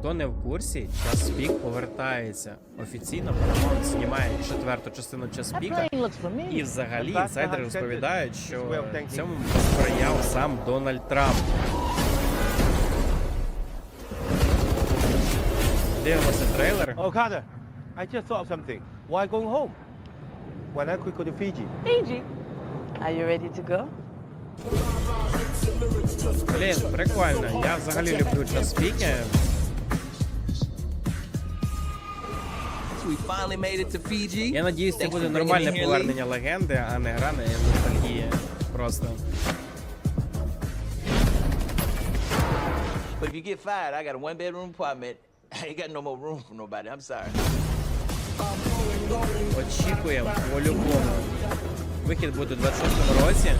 Хто не в курсі, час пік повертається. Офіційно Paramount знімає четверту частину час піка. І взагалі інсайдери розповідають, що цьому сприяв сам Дональд Трамп. Дивимося трейлер. Oh, Carter, I just thought of something. Why going home? Why not quick go to Fiji? Fiji. Are you ready to go? Блін, прикольно. Я взагалі люблю час піки. Я надіюсь, це буде нормальне повернення легенди, а не гра на ностальгії. Просто. But if you get fired, I got a one bedroom apartment. I ain't got no more room for nobody. I'm sorry. Очікуємо по-любому. Вихід буде у 26-му році.